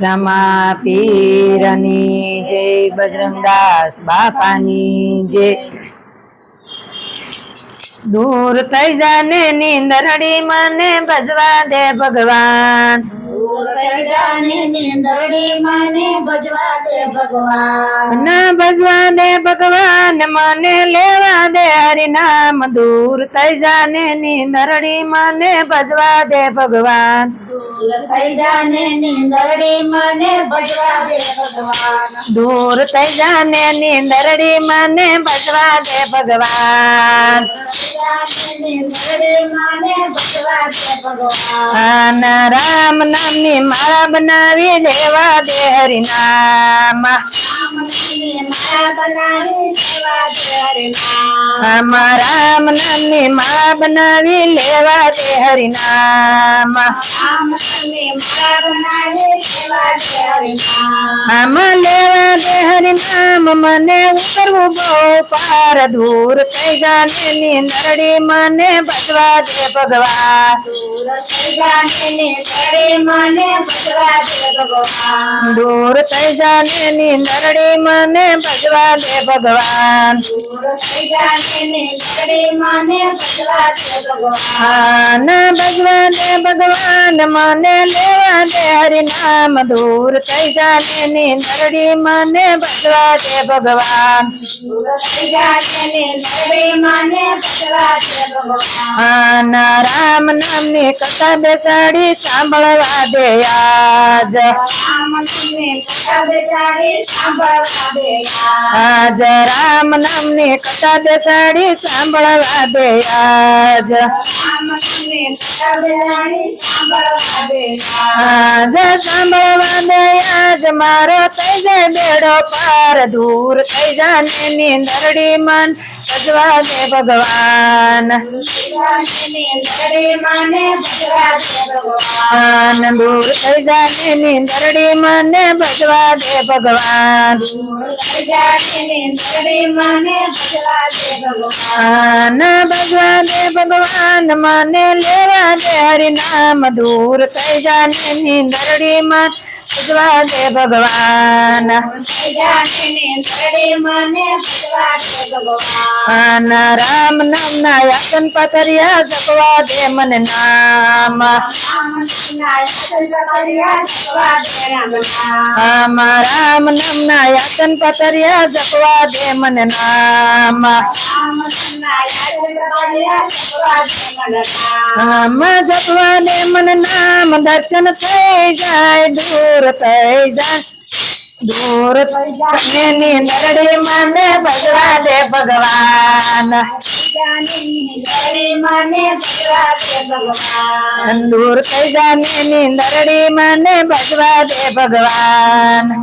રમા પીરની જય બજરંગદાસ બાપાની જય. દૂર થઈ જાને નીંદરડી મને ભજવા દે ભગવાન. ના ભજવા દે ભગવાન મને લેવા દે હરિનામ દૂર થઈ જાને નીંદરડી મને ભજવા દે ભગવાન. દૂર થઈ જાને નીંદરડી મને ભજવા દે ભગવાન. આના રામ નામની માળા બનાવી લેવા દે હરિનામ આમાં રામ નામની માળા બનાવી લેવા દે હરિનામ આમાં લેવા દે હરિનામ दे हरि नाम मने उतरु बहु दूर कई जाने नींदड़ी मने बजवा दे भगवान। दूर कई जाने नींदड़ी मने बचवा दे भगवान। दूर कई जाने नींदड़ी मने बजवा दे भगवान। दूर कई जाने नींदड़ी मने बचवा दे भगवान मने ले दे हरि नाम। दूर कई जाने नींदड़ी મને બદલા દે ભગવાન આના રામ નામની કથા બેસાડી સાંભળવા દે આજ. આજ રામ નામની કથા બેસાડી સાંભળવા દે આજ. આજ સાંભળવા દે આજ. મારો જાય બેડો પાર દૂર થઈ જાને નિંદરડી મન ભજવા દે ભગવાન. દૂર થઈ જાને નિંદરડી મને ભજવા દે ભગવાન. આન ભજવા દે ભગવાન મને લેવા દે હરિનામ. દૂર થઈ જાને નિંદરડી મન ભજવા દે ભગવાન આન રામ નામ ના યાતન પથરિયા જપવા દે મને નામ આમાં રામ નામ ના યાતન પથરિયા જપવા દે મને નામ આમાં જપવા દે મને નામ દર્શન થઈ જાય દૂર दूर पैजा दूर पैजा नी लड़ी मन बदला दे भगवान दूर पैजा नी लड़ी मन बदला दे भगवान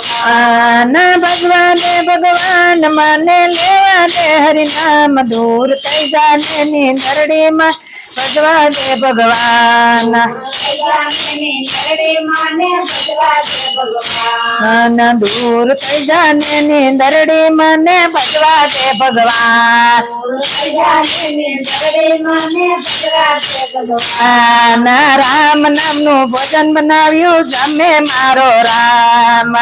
भगवान भगवान भगवान माने लेवा दे हरि नाम दूर कई जाने नी भगवान मन भगवा दे भगवान दूर कई जाने नी नरड़ी माने भगवा दे भगवान राम नाम नो भोजन બનાવ્યું જમે મારો રામ.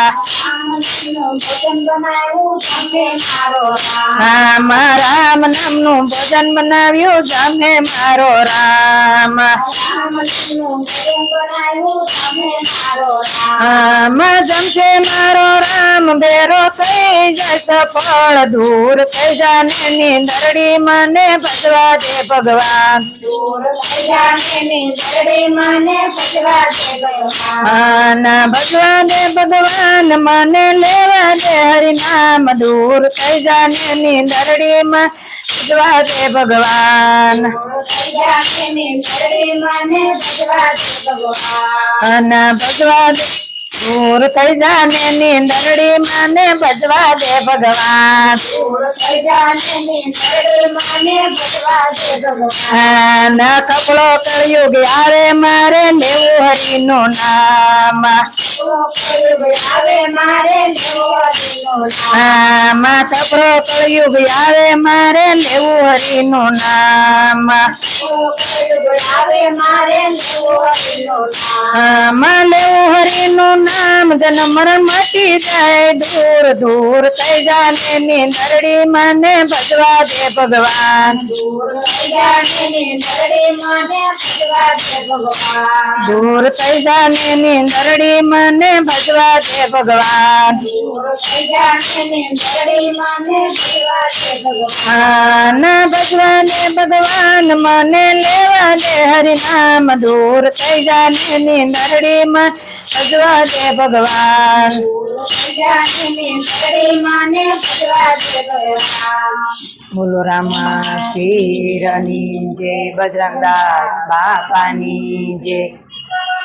આમાં રામ નામનું ભજન બનાવ્યું તમે મારો રામ. આમાં જમશે મારો રામ, બેરો થઈ જાય સફળ દૂર. થઈ જાને નીંદરડી મને ભજવા દે ભગવાન. ભજવા દે ભગવાન મને લેવા હરિનામ દૂર થઈ જાને નીંદરડી માં ભજવા દે ભગવાન. માને ભજવા દે દૂર થઈ જાને નીંદરડી માને ભજવા દે આના કપડો કળિયુગ આવે મારે લેવું હરિનું નામ. માં કપડો કળિયુગ આવે મારે લેવું હરિનું નામ. માં લેવું હરિનું નામ. જન્મ મટી જાય દૂર દૂર થઈ જાને નીંદરડી મને ભજવા દે ભગવાન દૂર થઈ જાને નીંદરડી મને ભજવા દે ભગવાન ના ભગવાને ભગવાન મને લેવા દે હરિનામ દૂર થઈ જાને નીંદરડી માં ભજવા દે ભગવાન બોલો રામા પીરની જય. બજરંગદાસ બાપાની જય.